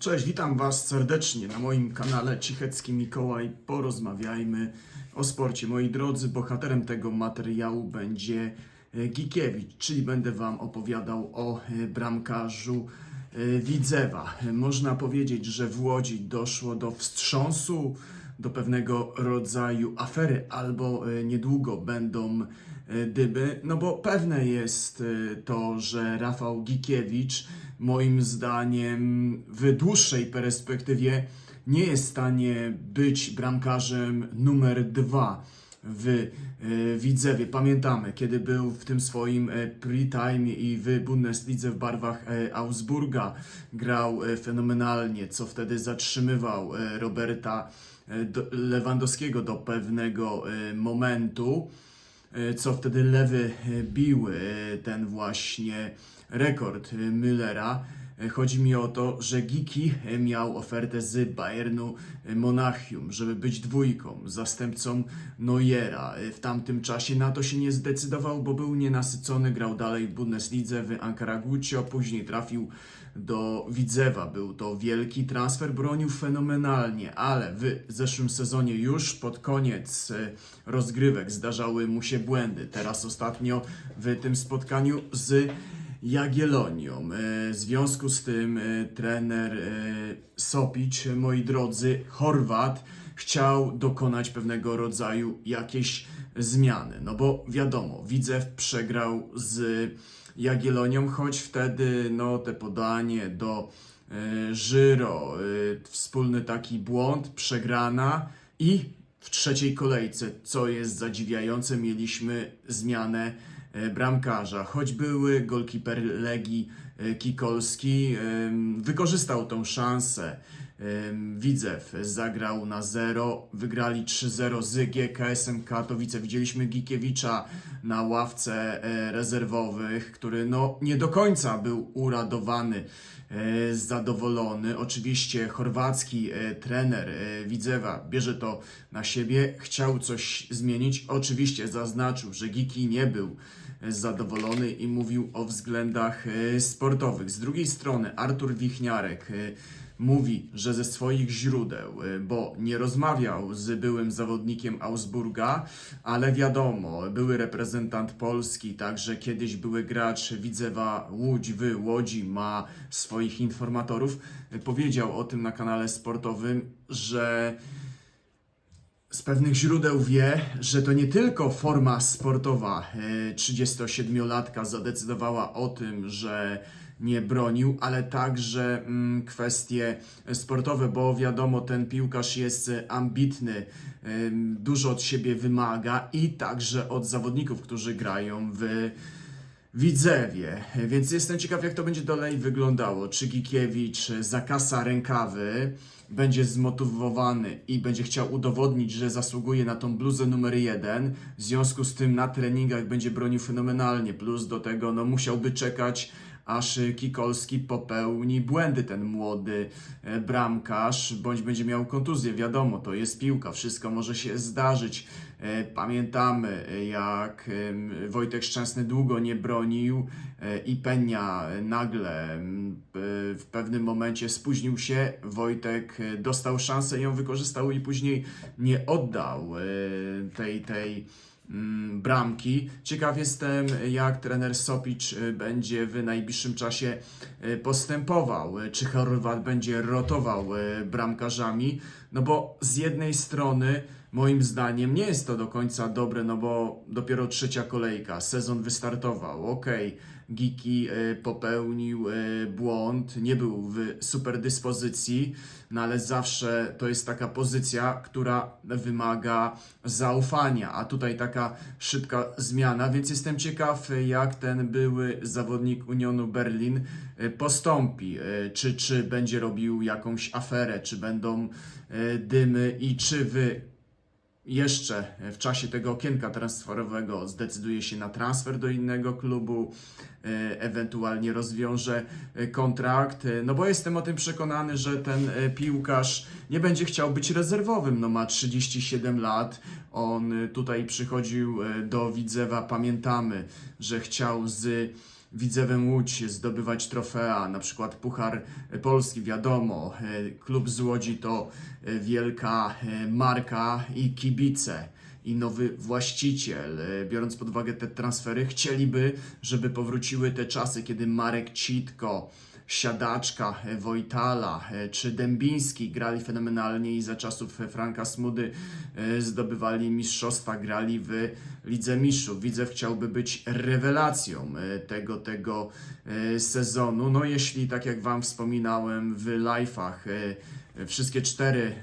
Cześć, witam Was serdecznie na moim kanale Cichecki Mikołaj. Porozmawiajmy o sporcie. Moi drodzy, bohaterem tego materiału będzie e, Gikiewicz, czyli będę Wam opowiadał o e, bramkarzu e, Widzewa. Można powiedzieć, że w Łodzi doszło do wstrząsu, do pewnego rodzaju afery, albo niedługo będą dyby, no bo pewne jest e, to, że Rafał Gikiewicz moim zdaniem w dłuższej perspektywie nie jest w stanie być bramkarzem numer dwa w e, Widzewie. Pamiętamy, kiedy był w tym swoim e, pre-time i w Bundeslidze w barwach e, Augsburga grał e, fenomenalnie, co wtedy zatrzymywał e, Roberta e, do- Lewandowskiego do pewnego e, momentu e, co wtedy lewy e, bił e, ten właśnie rekord e, Müllera. Chodzi mi o to, że Giki e, miał ofertę z Bayernu e, Monachium, żeby być dwójką, zastępcą Neuera. E, W tamtym czasie na to się nie zdecydował, bo był nienasycony, grał dalej w Bundeslidze w Ankara Guccio, później trafił do Widzewa. Był to wielki transfer, bronił fenomenalnie, ale w zeszłym sezonie już pod koniec rozgrywek zdarzały mu się błędy. Teraz ostatnio w tym spotkaniu z Jagiellonią. E, W związku z tym e, trener e, Sopić, moi drodzy, Chorwat, chciał dokonać pewnego rodzaju jakiejś zmiany. No bo wiadomo, Widzew przegrał z Jagiellonią, choć wtedy no, te podanie do Żyro, wspólny taki błąd, przegrana i w trzeciej kolejce, co jest zadziwiające, mieliśmy zmianę bramkarza. Choć były golkiper Legii e, Kikolski, wykorzystał tą szansę. Widzew zagrał na zero, wygrali 3-0 z GKS-em Katowice. Widzieliśmy Gikiewicza na ławce e, rezerwowych, który no nie do końca był uradowany, e, zadowolony. Oczywiście chorwacki e, trener e, Widzewa bierze to na siebie, chciał coś zmienić. Oczywiście zaznaczył, że Giki nie był e, zadowolony i mówił o względach e, sportowych. Z drugiej strony Artur Wichniarek e, mówi, że ze swoich źródeł, y, bo nie rozmawiał z byłym zawodnikiem Augsburga, ale wiadomo, były reprezentant Polski, także kiedyś były gracz Widzewa Łódź w Łodzi, ma swoich informatorów, powiedział o tym na kanale sportowym, że z pewnych źródeł wie, że to nie tylko forma sportowa e, 37-latka zadecydowała o tym, że nie bronił, ale także mm, kwestie sportowe, bo wiadomo, ten piłkarz jest e, ambitny, em, dużo od siebie wymaga i także od zawodników, którzy grają w Widzewie, więc jestem ciekaw, jak to będzie dalej wyglądało. Czy Gikiewicz zakasa rękawy, będzie zmotywowany i będzie chciał udowodnić, że zasługuje na tą bluzę numer jeden. W związku z tym na treningach będzie bronił fenomenalnie. Plus do tego no, musiałby czekać, aż Kikolski popełni błędy, ten młody e, bramkarz, bądź będzie miał kontuzję. Wiadomo, to jest piłka, wszystko może się zdarzyć. E, Pamiętamy, e, jak Wojtek Szczęsny długo nie bronił e, i Penia nagle w pewnym momencie spóźnił się. Wojtek dostał szansę, ją wykorzystał i później nie oddał tej, tej mm, bramki. Ciekaw jestem, jak trener Sopicz będzie w najbliższym czasie postępował. Czy Chorwat będzie rotował bramkarzami? No bo z jednej strony, moim zdaniem, nie jest to do końca dobre, no bo dopiero trzecia kolejka, sezon wystartował. Okej, Giki y, popełnił y, błąd, nie był w super dyspozycji, no ale zawsze to jest taka pozycja, która wymaga zaufania, a tutaj taka szybka zmiana, więc jestem ciekaw, jak ten były zawodnik Unionu Berlin y, postąpi. Czy, czy będzie robił jakąś aferę, czy będą dymy i czy wy jeszcze w czasie tego okienka transferowego zdecyduje się na transfer do innego klubu, e, ewentualnie rozwiąże e, kontrakt. E, No bo jestem o tym przekonany, że ten piłkarz nie będzie chciał być rezerwowym. No ma 37 lat. On tutaj przychodził do Widzewa, pamiętamy, że chciał z Widzewem Łódź zdobywać trofea, na przykład Puchar Polski, wiadomo, e, klub z Łodzi to e, wielka e, marka i kibice i nowy właściciel, biorąc pod uwagę te transfery, chcieliby, żeby powróciły te czasy, kiedy Marek Citko, Siadaczka, e, Wojtala e, czy Dębiński grali fenomenalnie i za czasów e, Franka Smudy zdobywali mistrzostwa, grali w Lidze Mistrzów. Widzew chciałby być rewelacją tego, tego sezonu. No jeśli, tak jak Wam wspominałem w live'ach, wszystkie cztery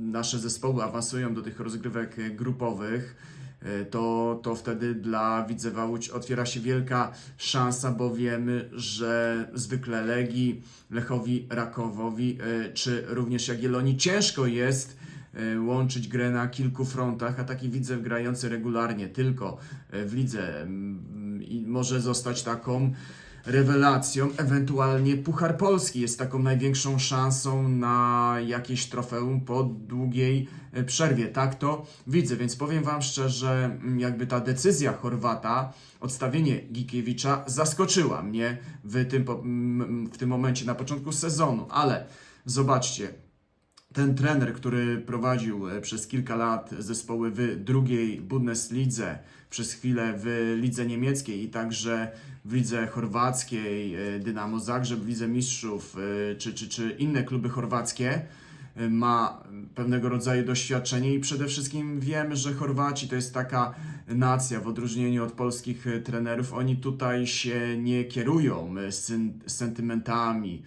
nasze zespoły awansują do tych rozgrywek grupowych, to, to wtedy dla Widzewa Łódź otwiera się wielka szansa, bo wiemy, że zwykle Legii, Lechowi, Rakowowi, e, czy również Jagiellonii ciężko jest e, łączyć grę na kilku frontach, a taki Widzew grający regularnie tylko e, w lidze mm, może zostać taką rewelacją, ewentualnie Puchar Polski jest taką największą szansą na jakieś trofeum po długiej e, przerwie. Tak to widzę, więc powiem Wam szczerze, jakby ta decyzja Chorwata, odstawienie Gikiewicza zaskoczyła mnie w tym, w tym momencie na początku sezonu, ale zobaczcie, ten trener, który prowadził e, przez kilka lat zespoły w drugiej Bundeslidze, przez chwilę w lidze niemieckiej i także w lidze chorwackiej, e, Dynamo Zagrzeb, w lidze mistrzów, e, czy, czy, czy inne kluby chorwackie, ma pewnego rodzaju doświadczenie i przede wszystkim wiemy, że Chorwaci to jest taka nacja, w odróżnieniu od polskich trenerów, oni tutaj się nie kierują sentymentami,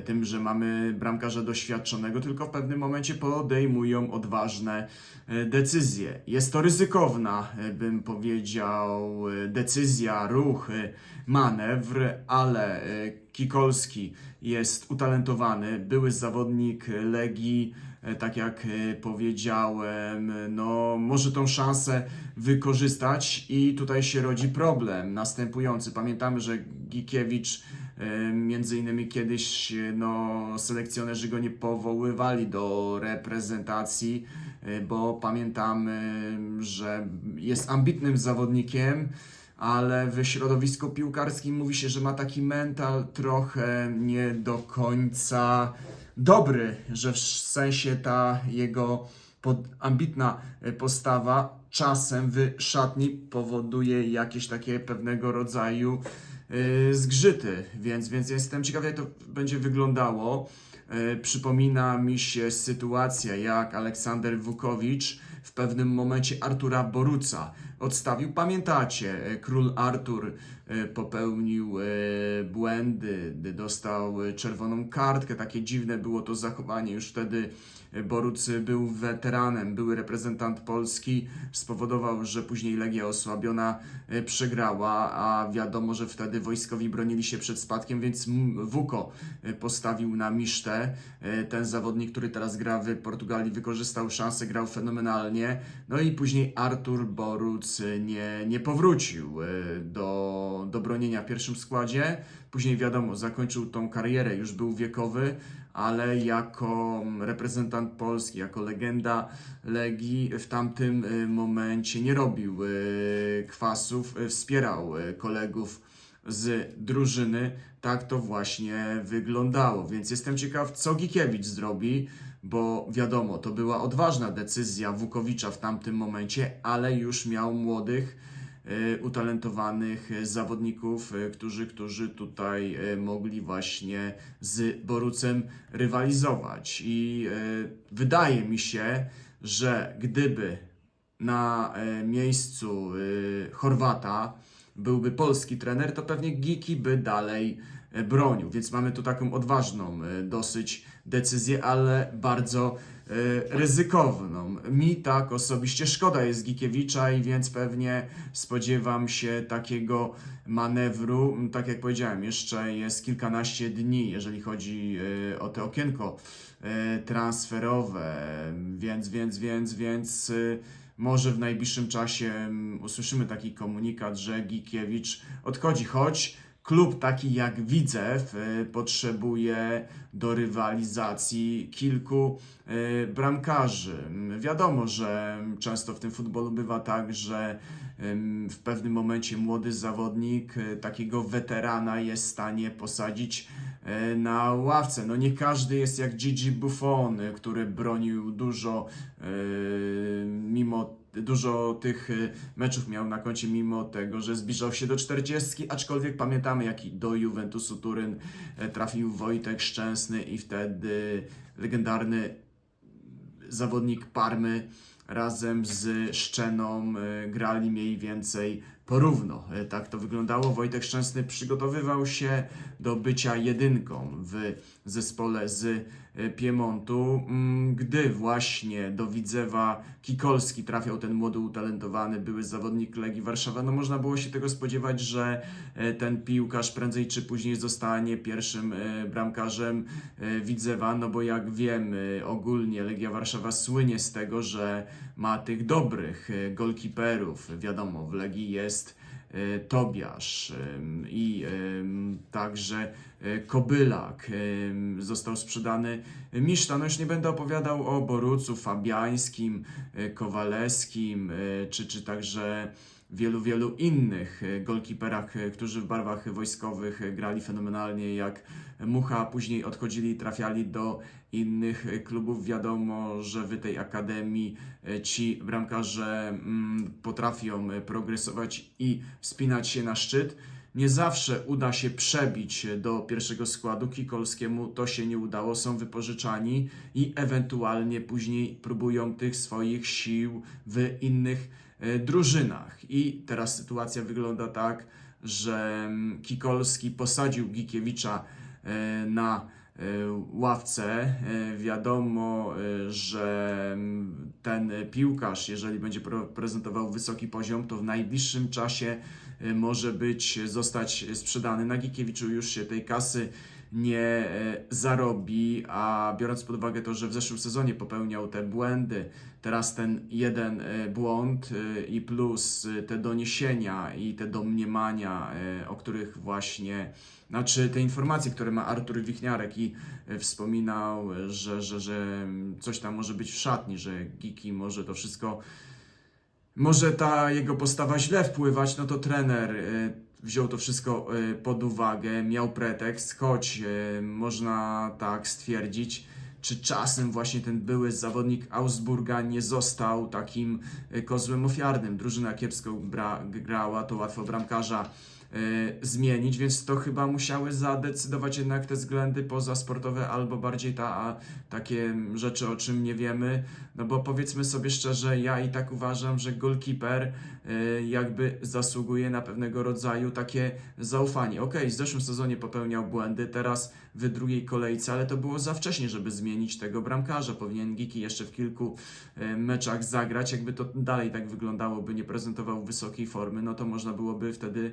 tym, że mamy bramkarza doświadczonego, tylko w pewnym momencie podejmują odważne e, decyzje. Jest to ryzykowna, e, bym powiedział, e, decyzja, ruch, e, manewr, ale e, Kikolski jest utalentowany, były zawodnik Legii, e, tak jak e, powiedziałem, no może tą szansę wykorzystać i tutaj się rodzi problem następujący. Pamiętamy, że Gikiewicz e, między innymi kiedyś e, no, selekcjonerzy go nie powoływali do reprezentacji, e, bo pamiętamy, że jest ambitnym zawodnikiem, ale w środowisku piłkarskim mówi się, że ma taki mental trochę nie do końca dobry, że w sensie ta jego pod, ambitna e, postawa czasem w szatni powoduje jakieś takie pewnego rodzaju e, zgrzyty, więc, więc jestem ciekaw, jak to będzie wyglądało. E, Przypomina mi się sytuacja, jak Aleksander Wukowicz w pewnym momencie Artura Boruca odstawił. Pamiętacie, e, król Artur e, popełnił e, błędy, dostał czerwoną kartkę. Takie dziwne było to zachowanie. Już wtedy Boruc był weteranem, były reprezentant Polski, spowodował, że później Legia osłabiona przegrała, a wiadomo, że wtedy wojskowi bronili się przed spadkiem, więc Wuko postawił na misztę. Ten zawodnik, który teraz gra w Portugalii, wykorzystał szansę, grał fenomenalnie. No i później Artur Boruc e, nie, nie powrócił e, do, do bronienia w pierwszym składzie. Później wiadomo, zakończył tą karierę, już był wiekowy, ale jako reprezentant Polski, jako legenda Legii w tamtym e, momencie nie robił kwasów, wspierał kolegów z drużyny. Tak to właśnie wyglądało. Więc jestem ciekaw, co Gikiewicz zrobi, bo wiadomo, to była odważna decyzja Wukowicza w tamtym momencie, ale już miał młodych, e, utalentowanych e, zawodników, e, którzy, którzy tutaj mogli właśnie z Borucem rywalizować. I wydaje mi się, że gdyby na miejscu Chorwata byłby polski trener, to pewnie Giki by dalej bronił. Więc mamy tu taką odważną e, dosyć decyzję, ale bardzo e, ryzykowną. Mi tak osobiście szkoda jest Gikiewicza i więc pewnie spodziewam się takiego manewru. Tak jak powiedziałem, jeszcze jest kilkanaście dni, jeżeli chodzi e, o to okienko e, transferowe, więc, więc, więc, więc e, może w najbliższym czasie mm, usłyszymy taki komunikat, że Gikiewicz odchodzi, choć klub taki jak Widzew y, potrzebuje do rywalizacji kilku y, bramkarzy. Wiadomo, że często w tym futbolu bywa tak, że w pewnym momencie młody zawodnik y, takiego weterana jest w stanie posadzić na ławce. No nie każdy jest jak Gigi Buffon, który bronił dużo mimo dużo tych y, meczów miał na koncie mimo tego, że zbliżał się do 40, aczkolwiek pamiętamy jaki do Juventusu Turyn e, trafił Wojtek Szczęsny i wtedy legendarny zawodnik Parmy razem z Szczeną e, grali mniej więcej porówno. E, Tak to wyglądało. Wojtek Szczęsny przygotowywał się do bycia jedynką w zespole z e, Piemontu, mm, gdy właśnie do Widzewa Kikolski trafiał ten młody, utalentowany, były zawodnik Legii Warszawa. No można było się tego spodziewać, że e, ten piłkarz prędzej czy później zostanie pierwszym e, bramkarzem Widzewa, no bo jak wiemy, ogólnie Legia Warszawa słynie z tego, że ma tych dobrych golkiperów. Wiadomo, w Legii jest Tobiasz em, i także e, Kobylak został sprzedany Miszta. No już nie będę opowiadał o Borucu, Fabiańskim, e, Kowalewskim, e, czy, czy także wielu, wielu innych e, golkiperach, e, którzy w barwach wojskowych e, grali fenomenalnie jak Mucha, później odchodzili trafiali do innych e, klubów. Wiadomo, że w tej akademii e, ci bramkarze mm, potrafią e, progresować i wspinać się na szczyt. Nie zawsze uda się przebić do pierwszego składu. Kikolskiemu to się nie udało, są wypożyczani i ewentualnie później próbują tych swoich sił w innych drużynach. I teraz sytuacja wygląda tak, że mm, Kikolski posadził Gikiewicza na ławce. E, Wiadomo, e, że mm, ten piłkarz, jeżeli będzie prezentował wysoki poziom, to w najbliższym czasie e, może być, zostać sprzedany. Na Gikiewiczu już się tej kasy nie e, zarobi, a biorąc pod uwagę to, że w zeszłym sezonie popełniał te błędy, teraz ten jeden e, błąd e, i plus te doniesienia i te domniemania, o których właśnie, znaczy te informacje, które ma Artur Wichniarek i wspominał, że, że, że coś tam może być w szatni, że Giki może to wszystko może ta jego postawa źle wpływać, no to trener wziął to wszystko e, pod uwagę, miał pretekst, choć e, można tak stwierdzić, czy czasem właśnie ten były zawodnik Augsburga nie został takim e, kozłem ofiarnym. Drużyna kiepsko bra, grała, to łatwo bramkarza zmienić, więc to chyba musiały zadecydować jednak te względy pozasportowe albo bardziej ta, takie rzeczy, o czym nie wiemy. No bo powiedzmy sobie szczerze, ja i tak uważam, że goalkeeper e, jakby zasługuje na pewnego rodzaju takie zaufanie. Okej, w zeszłym sezonie popełniał błędy, teraz w drugiej kolejce, ale to było za wcześnie, żeby zmienić tego bramkarza. Powinien Giki jeszcze w kilku e, meczach zagrać. Jakby to dalej tak wyglądało, by nie prezentował wysokiej formy, no to można byłoby wtedy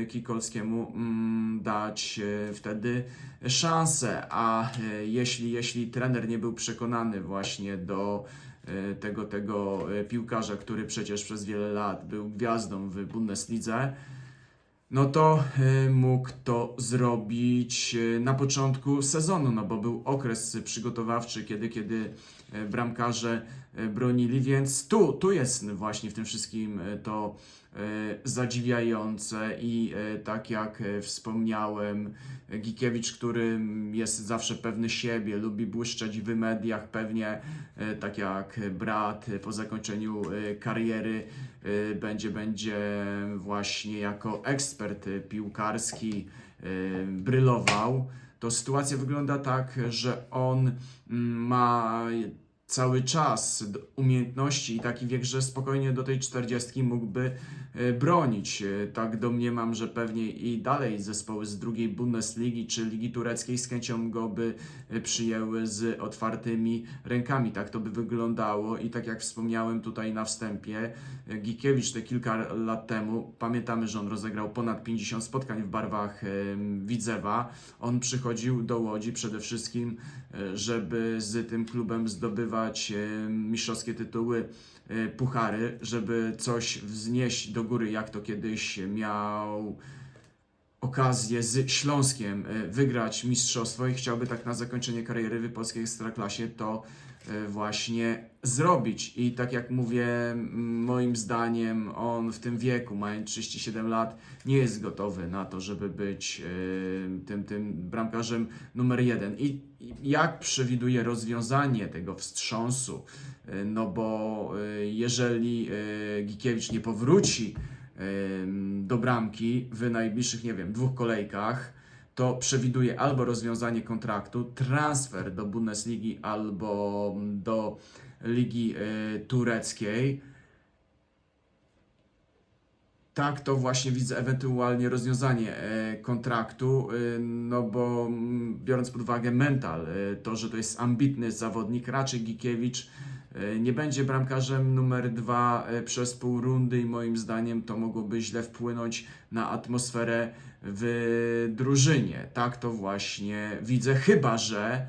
e, Kikolskiemu mm, dać e, wtedy szansę. A jeśli, jeśli trener nie był przekonany właśnie do tego, tego piłkarza, który przecież przez wiele lat był gwiazdą w Bundeslidze, no to e, mógł to zrobić e, na początku sezonu, no bo był okres przygotowawczy, kiedy, kiedy e, bramkarze bronili, więc tu, tu jest właśnie w tym wszystkim to zadziwiające i e, tak jak e, wspomniałem, Gikiewicz, który jest zawsze pewny siebie, lubi błyszczeć w mediach, pewnie e, tak jak brat e, po zakończeniu e, kariery e, będzie, będzie właśnie jako ekspert e, piłkarski e, brylował, to sytuacja wygląda tak, że on mm, ma cały czas umiejętności i taki wiek, że spokojnie do tej 40 mógłby e, bronić. Tak domniemam, że pewnie i dalej zespoły z drugiej Bundesligi czy Ligi Tureckiej z chęcią go by e, przyjęły z otwartymi rękami. Tak to by wyglądało i tak jak wspomniałem tutaj na wstępie, e, Gikiewicz te kilka lat temu, pamiętamy, że on rozegrał ponad 50 spotkań w barwach Widzewa. On przychodził do Łodzi przede wszystkim, żeby z tym klubem zdobywać e, mistrzowskie tytuły, e, puchary, żeby coś wznieść do góry, jak to kiedyś miał okazję z Śląskiem e, wygrać mistrzostwo. I chciałby tak na zakończenie kariery w polskiej ekstraklasie to właśnie zrobić. I tak jak mówię, moim zdaniem on w tym wieku, mając 37 lat, nie jest gotowy na to, żeby być e, tym, tym bramkarzem numer jeden. I jak przewiduje rozwiązanie tego wstrząsu? E, No bo jeżeli Gikiewicz nie powróci do bramki w najbliższych, nie wiem, dwóch kolejkach, to przewiduje albo rozwiązanie kontraktu, transfer do Bundesligi albo do Ligi e, Tureckiej. Tak, to właśnie widzę ewentualnie rozwiązanie e, kontraktu, e, no bo mm, biorąc pod uwagę mental, e, to, że to jest ambitny zawodnik, raczej Gikiewicz nie będzie bramkarzem numer dwa przez pół rundy i moim zdaniem to mogłoby źle wpłynąć na atmosferę w drużynie. Tak to właśnie widzę, chyba że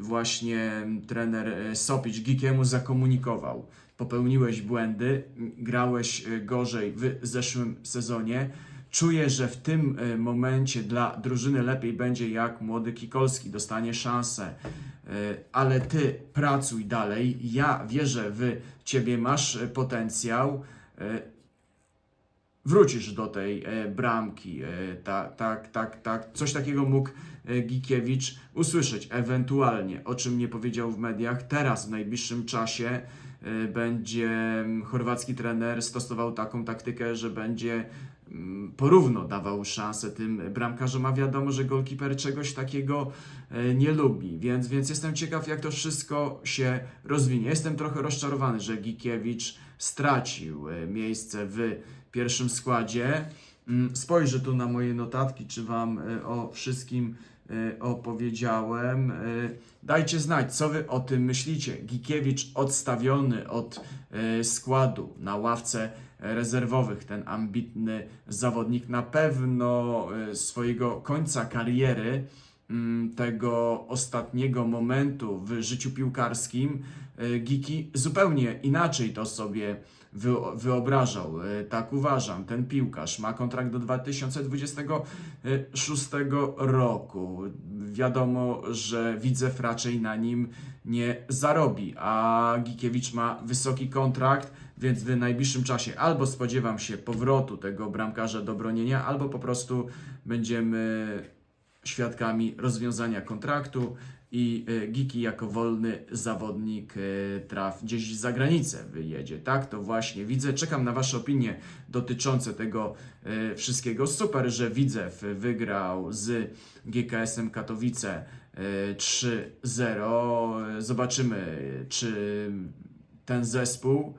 właśnie trener Sopić Gikiemu zakomunikował. Popełniłeś błędy, grałeś e, gorzej w zeszłym sezonie. Czuję, że w tym e, momencie dla drużyny lepiej będzie, jak młody Kikolski dostanie szansę. E, Ale ty pracuj dalej. Ja wierzę w ciebie, masz potencjał. Wrócisz do tej bramki. Tak, tak, tak, tak. Coś takiego mógł Gikiewicz usłyszeć, ewentualnie, o czym nie powiedział w mediach. Teraz, w najbliższym czasie, będzie mm, chorwacki trener stosował taką taktykę, że będzie mm, porówno dawał szansę tym bramkarzom, a wiadomo, że golkiper czegoś takiego e, nie lubi, więc, więc jestem ciekaw, jak to wszystko się rozwinie. Jestem trochę rozczarowany, że Gikiewicz stracił e, miejsce w pierwszym składzie. Mm, Spojrzę tu na moje notatki, czy Wam o wszystkim opowiedziałem. E, Dajcie znać, co Wy o tym myślicie. Gikiewicz odstawiony od e, składu na ławce rezerwowych. Ten ambitny zawodnik na pewno swojego końca kariery, tego ostatniego momentu w życiu piłkarskim, e, Giki zupełnie inaczej to sobie wy- wyobrażał. E, Tak uważam. Ten piłkarz ma kontrakt do 2026 roku. Wiadomo, że Widzew raczej na nim nie zarobi, a Gikiewicz ma wysoki kontrakt, więc w najbliższym czasie albo spodziewam się powrotu tego bramkarza do bronienia, albo po prostu będziemy świadkami rozwiązania kontraktu i e, Giki jako wolny zawodnik e, traf gdzieś za granicę wyjedzie. Tak, to właśnie widzę. Czekam na Wasze opinie dotyczące tego e, wszystkiego. Super, że Widzew wygrał z GKS-em Katowice e, 3-0. Zobaczymy, czy ten zespół,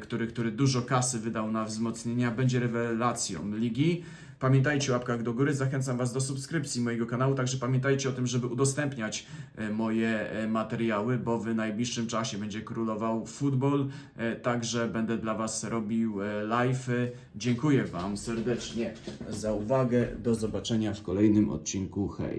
który, który dużo kasy wydał na wzmocnienia, będzie rewelacją ligi. Pamiętajcie o łapkach do góry, zachęcam Was do subskrypcji mojego kanału, także pamiętajcie o tym, żeby udostępniać e, moje e, materiały, bo w najbliższym czasie będzie królował futbol, e, także będę dla Was robił e, live'y. Dziękuję Wam serdecznie za uwagę, do zobaczenia w kolejnym odcinku, hej!